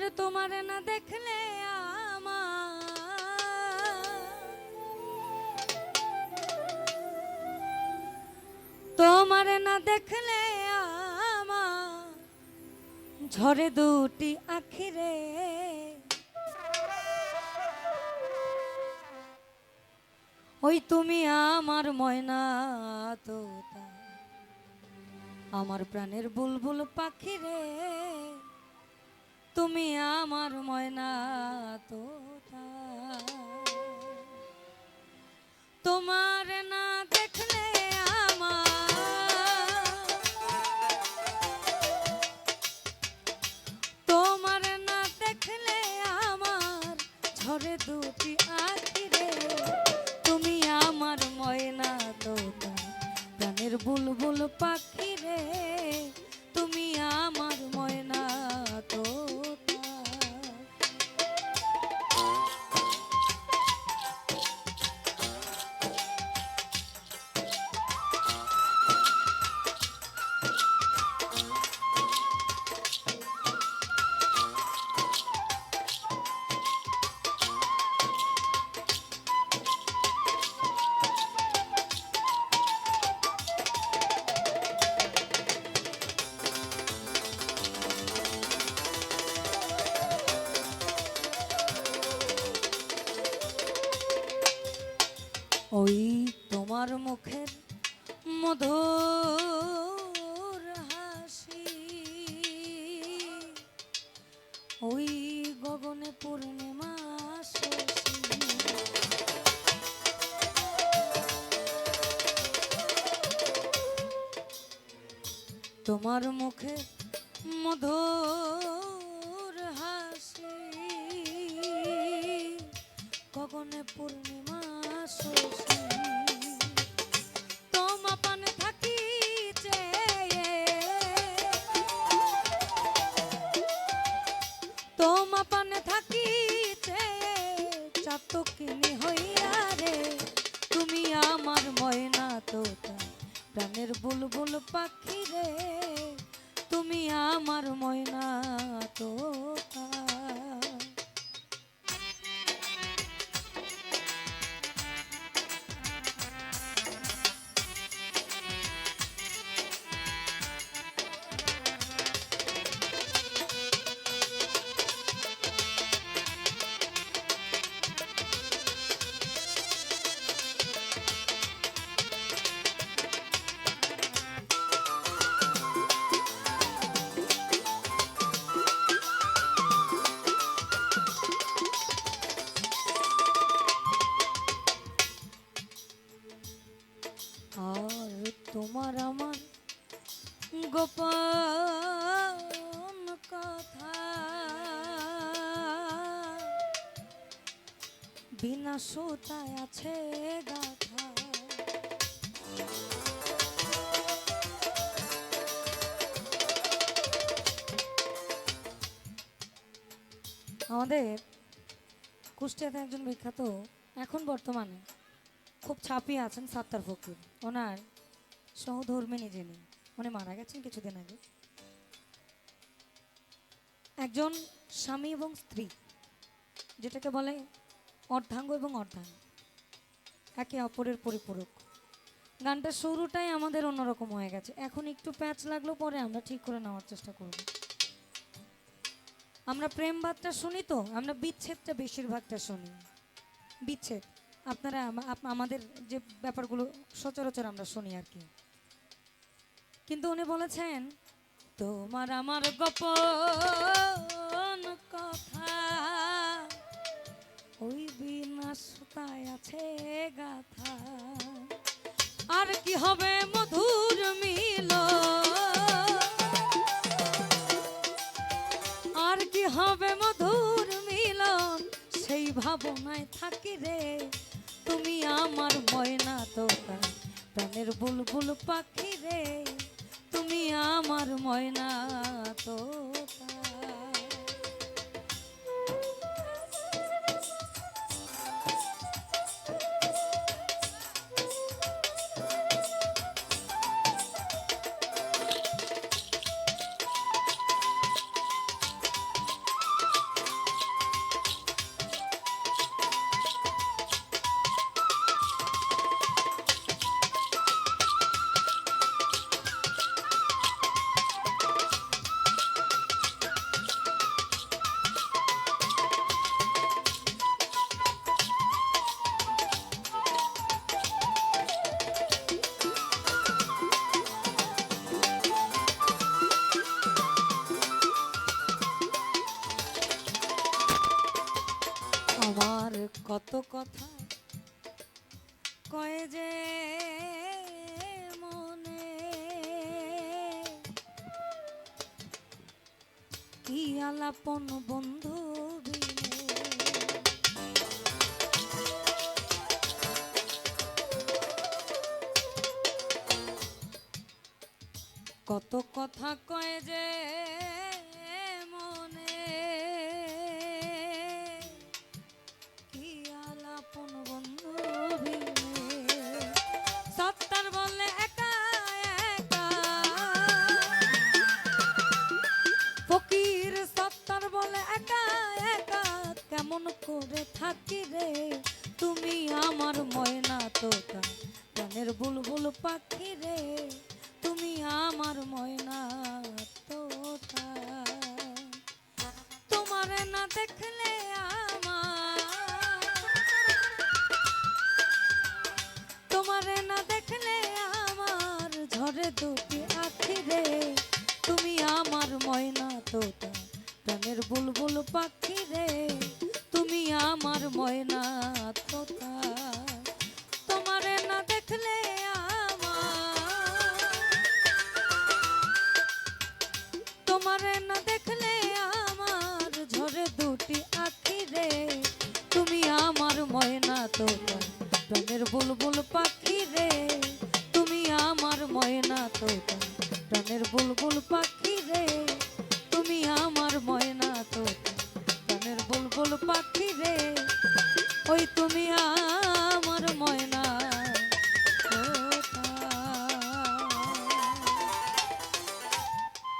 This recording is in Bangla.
আর তোমার না দেখলে তোমার না দেখলে ঝরে দুটি আখিরে। ওই তুমি আমার ময়না তোতা। আমার প্রাণের বুলবুল পাখি রে তুমি আমার ময়না তোতা। তোমার না দেখলে আমার। তোমার না দেখলে আমার দুটি তুমি আমার ময়না তোতা। প্রাণের বুলবুল পাখি তোমার মুখের মধুর হাসি। ওই গগনে পূর্ণিমা তোমার মুখে মধুর চাতকিনি হইয়া রে, তুমি আমার ময়না তোতা। প্রাণের বুলবুল পাখি রে, তুমি আমার ময়না তোতা। বিনা সুতায় আছে গাথা আমাদের কুষ্টিয়াতে একজন বিখ্যাত, এখন বর্তমানে খুব ছাপিয়ে আছেন সাত্তার ফকির। ওনার সহধর্মিনী যিনি, উনি মারা গেছেন কিছুদিন আগে। একজন স্বামী এবং স্ত্রী, যেটাকে বলে অর্ধাঙ্গ এবং অর্ধাঙ্গ। একে অপরের পরিপূরক। গানটার শুরুটাই আমাদের অন্যরকম হয়ে গেছে। এখন একটু প্যাচ লাগল, পরে আমরা ঠিক করে নেওয়ার চেষ্টা করব। আমরা প্রেমবাদটা শুনি তো, আমরা বিচ্ছেদটা বেশিরভাগটা শুনি। বিচ্ছেদ। আপনারা আমাদের যে ব্যাপারগুলো সচরাচর আমরা শুনি আর কি। কিন্তু উনি বলেছেন, তোমার আমার গোপন কথা ওই বিনাশতায় আছে গাথা। আর কি হবে মধুর মিল আর কি হবে মধুর মিলন? সেই ভাবনায় থাকি রে। তুমি আমার ময়না তোতা প্রাণের বুলবুল পাখি রে। তুমি আমার ময়না তোতা কত কথা কয়ে যে মনে। কি আলাপন বন্ধু বিনে কত কথা কয় যে সত্তর বলে একা একা। ফকির সত্তর বলে একা একা। কেমন করে থাকি রে তুমি আমার ময়না তোতা, প্রাণের বুলবুল পাখি রে তুমি আমার ময়না তোতা। তোমার না দেখলে বুলবুল পাখি রে, তুমি আমার ময়না তোতা। তোমারে না দেখলে আমার, তোমারে না দেখলে আমার ঝরে দুটি আখি রে। তুমি আমার ময়না তোতা, প্রাণের বুলবুল পাখি রে। তুমি আমার ময়না তোতা, প্রাণের বুলবুল পাখি পাখি রে। ওই তুমি আমার ময়না।